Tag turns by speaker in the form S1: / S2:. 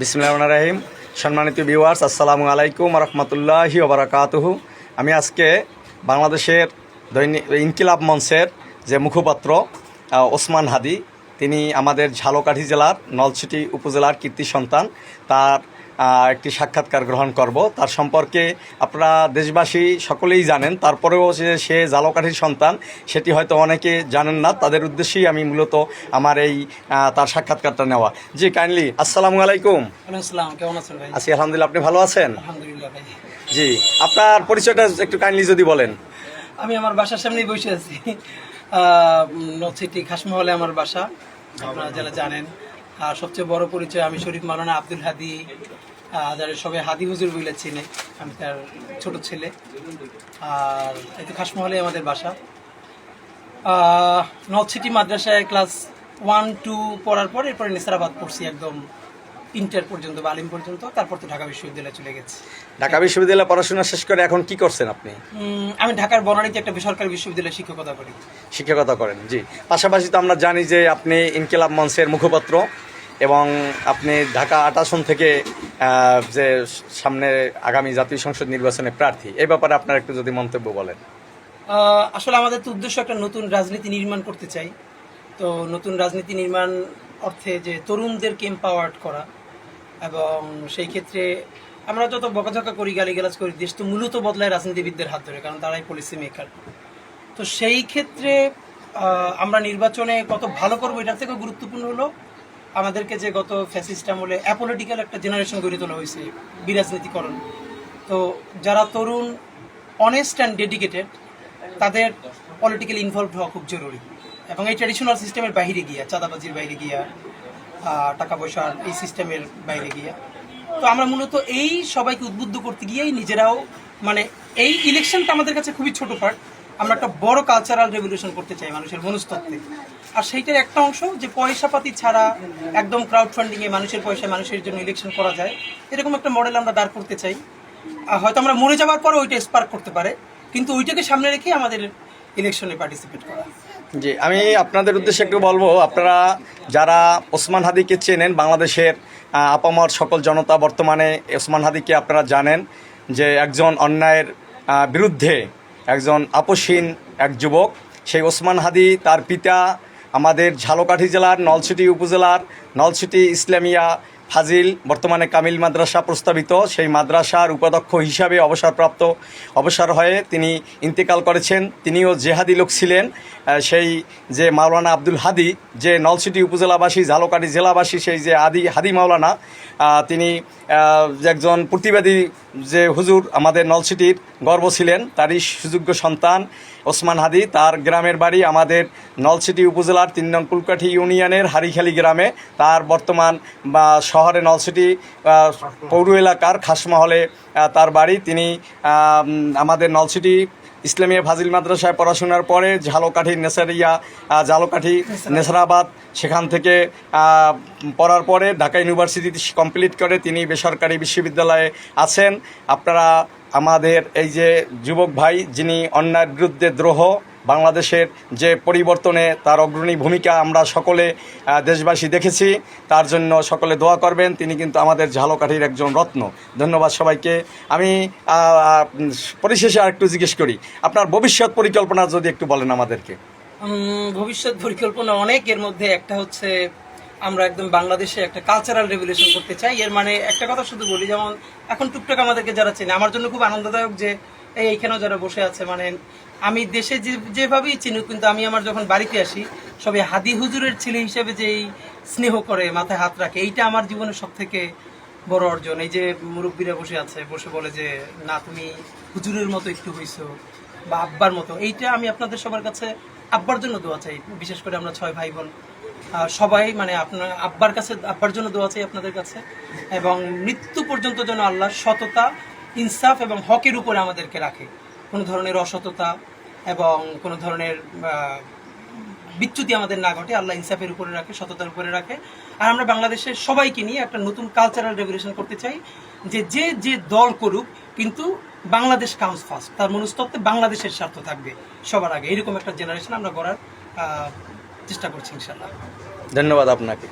S1: বিসমিল্লাহ রাহিম সম্মানিত ভিউয়ার্স আসসালামু আলাইকুম রহমতুল্লাহি ওবরাকাতুহু। আমি আজকে বাংলাদেশের দৈনিক ইনকিলাব মঞ্চের যে মুখপাত্র ওসমান হাদি, তিনি আমাদের ঝালকাঠি জেলার, নলছিটি উপজেলার কীর্তি সন্তান। তার একটি সাক্ষাৎকার গ্রহণ করব। তার সম্পর্কে আপনারা দেশবাসী সকলেই জানেন। তারপরেও যে সে জালকাঠির সন্তান সেটি হয়তো অনেকে জানেন না। তাদের উদ্দেশ্যেই আমি মূলত আমার এই তার সাক্ষাৎকারটা নেওয়া। জি কাইন্ডলি আসসালামু আলাইকুম।
S2: কেমন আছেন ভাই?
S1: আছি আলহামদুলিল্লাহ আপনি ভালো আছেন?
S2: আলহামদুলিল্লাহ ভাই।
S1: জি আপনার পরিচয়টা একটু কাইন্ডলি যদি বলেন।
S2: আমি আমার বাসার সামনেই বসে আছি। নথিটি খাসমহলে আমার বাসা। আপনারা যারা জানেন আর সবচেয়ে বড় পরিচয় আমি শরীফ মালানা আব্দুল হাদি যারা সবাই হাদি হুজুর বলে চিনে। আমি তার ছোট ছেলে। আর এই এতে খাসমহলে আমাদের বাসা। নর্থ সিটি মাদ্রাসায় ক্লাস ওয়ান টু পড়ার পর এরপরে নিসারাবাদ পড়ছি একদম ইন্টার পর্যন্ত বা আলিম পর্যন্ত। তারপর তো ঢাকা বিশ্ববিদ্যালয়ে চলে গেছে।
S1: ঢাকা বিশ্ববিদ্যালয়ে পড়াশোনা শেষ করে এখন কি করছেন আপনি?
S2: আমি ঢাকার বনানীতে একটা বেসরকারি বিশ্ববিদ্যালয়ে শিক্ষকতা করি।
S1: শিক্ষকতা করেন জি। পাশাপাশি তো আমরা জানি যে আপনি ইনকিলাব মঞ্চের মুখপাত্র। এবং আপনি ঢাকা আট আসন থেকে যে সামনে আগামী জাতীয় সংসদ নির্বাচনে প্রার্থী এই ব্যাপারে আপনার একটু যদি মন্তব্য বলেন।
S2: আসলে আমাদের তো উদ্দেশ্য একটা নতুন রাজনীতি নির্মাণ করতে চাই। তো নতুন রাজনীতি নির্মাণ অর্থে যে তরুণদেরকে এম্পাওয়ার্ড করা এবং সেই ক্ষেত্রে আমরা যত বকাঝকা করি, গালিগালাজ করি, দেশ তো মূলত বদলায় রাজনীতিবিদদের হাত ধরে, কারণ তারাই পলিসি মেকার তো সেই ক্ষেত্রে আমরা নির্বাচনে কত ভালো করব, এটার থেকে গুরুত্বপূর্ণ হলো আমাদেরকে যে গত ফ্যাসিস্ট আমলে অ্যাপোলিটিক্যাল একটা জেনারেশন গড়ে তোলা হয়েছে বিরাজনীতিকরণ। তো যারা তরুণ অনেস্ট অ্যান্ড ডেডিকেটেড তাদের পলিটিক্যালি ইনভলভ হওয়া খুব জরুরি। এবং এই ট্র্যাডিশনাল সিস্টেমের বাইরে গিয়া, চাঁদাবাজির বাইরে গিয়া টাকা পয়সার এই সিস্টেমের বাইরে গিয়া। তো আমরা মূলত এই সবাইকে উদ্বুদ্ধ করতে গিয়েই নিজেরাও মানে এই ইলেকশনটা আমাদের কাছে খুবই ছোট পার্ট আমরা একটা বড় কালচারাল রেভলিউশন করতে চাই মানুষের মনস্তত্ত্বে। আর সেইটার একটা অংশ যে পয়সাপাতি ছাড়া একদম ক্রাউড ফান্ডিং এ মানুষের পয়সায় মানুষের জন্য ইলেকশন করা যায়, এরকম একটা মডেল আমরা দাঁড় করতে চাই। হয়তো আমরা মরে যাওয়ার পরে ওইটা স্পার্ক করতে পারে, কিন্তু ওইটাকে সামনে রেখে আমাদের ইলেকশনে পার্টিসিপেট করা।
S1: জি, আমি আপনাদের উদ্দেশ্যে একটু বলব, আপনারা যারা ওসমান হাদিকে চেনেন, বাংলাদেশের আপামর সকল জনতা বর্তমানে ওসমান হাদিকে আপনারা জানেন যে একজন অন্যায়ের বিরুদ্ধে একজন আপসহীন এক যুবক। সেই ওসমান হাদি তার পিতা আমাদের ঝালকাঠি জেলার নলছিটি উপজেলার নলছিটি ইসলামিয়া ফাজিল, বর্তমানে কামিল মাদ্রাসা প্রস্তাবিত। সেই মাদ্রাসার উপাধ্যক্ষ হিসাবে অবসরপ্রাপ্ত, অবসর হয়ে তিনি ইন্তেকাল করেছেন। তিনিও জেহাদি লোক ছিলেন। সেই যে মাওলানা আব্দুল হাদি, যে নলছিটি উপজেলাবাসী, ঝালকাঠি জেলাবাসী, সেই যে আদি, হাদি মাওলানা তিনি একজন প্রতিবাদী যে হুজুর আমাদের নলছিটির গর্ব ছিলেন। তারই সুযোগ্য সন্তান ওসমান হাদি। তার গ্রামের বাড়ি আমাদের নলসিটি উপজেলার তিন নং কুলকাঠি ইউনিয়নের হারিখালি গ্রামে। তার বর্তমান, বা শহরে নলসিটি পৌর এলাকার খাসমহলে তার বাড়ি। তিনি আমাদের নলছিটি ইসলামিয়া ফাজিল মাদ্রাসায় পড়াশোনার পরে ঝালকাঠি নেসারিয়া ঝালকাঠি নেসারাবাদ। সেখান থেকে পড়ার পরে ঢাকা ইউনিভার্সিটি কমপ্লিট করে তিনি বেসরকারি বিশ্ববিদ্যালয়ে আছেন। আপনারা আমাদের এই যে যুবক ভাই যিনি অন্যায়ের বিরুদ্ধে দ্রোহ বাংলাদেশের যে পরিবর্তনে তার অগ্রণী ভূমিকা আমরা সকলে দেশবাসী দেখেছি। তার জন্য সকলে দোয়া করবেন। তিনি কিন্তু আমাদের ঝালকাঠির একজন রত্ন। ধন্যবাদ সবাইকে। আমি পরিশেষে আর একটু জিজ্ঞেস করি। আপনার ভবিষ্যৎ পরিকল্পনা যদি একটু বলেন আমাদেরকে।
S2: ভবিষ্যৎ পরিকল্পনা অনেক। এর মধ্যে একটা হচ্ছে, আমরা একদম বাংলাদেশে একটা কালচারাল রেভলিউশন করতে চাই। এর মানে একটা কথা শুধু বলি, যেমন এখন টুকটাক আমাদেরকে যারা চেনে, আমার জন্য খুব আনন্দদায়ক যে এইখানেও যারা বসে আছে মানে আমি দেশে যে, যেভাবেই চিনুক, কিন্তু আমি আমার যখন বাড়িতে আসি, সবাই হাদি হুজুরের ছেলে হিসেবে যে স্নেহ করে, মাথায় হাত রাখে, এইটা আমার জীবনের সব থেকে বড় অর্জন। এই যে মুরব্বীরা বসে আছে, বসে বলে যে, না, তুমি হুজুরের মতো একটু হইছো বা আব্বার মতো। এইটা আমি আপনাদের সবার কাছে আব্বার জন্য দোয়া চাই। বিশেষ করে আমরা ছয় ভাই বোন সবাই মানে আপনার আব্বার কাছে, আব্বার জন্য দোয়া চাই আপনাদের কাছে। এবং মৃত্যু পর্যন্ত যেন আল্লাহ সততা ইনসাফ এবং হকের উপরে আমাদেরকে রাখে। কোনো ধরনের অসততা এবং কোনো ধরনের বিচ্যুতি আমাদের না ঘটে, আল্লাহ ইনসাফের উপরে রাখে, সততার উপরে রাখে। আর আমরা বাংলাদেশের সবাইকে নিয়ে একটা নতুন কালচারাল রেভলিউশন করতে চাই, যে যে যে দল করুক, কিন্তু বাংলাদেশ কাউন্স ফার্স্ট তার মনস্তত্ত্বে বাংলাদেশের স্বার্থ থাকবে সবার আগে। এরকম একটা জেনারেশন আমরা গড়ার চেষ্টা করছি ইনশাল্লাহ
S1: ধন্যবাদ আপনাকে।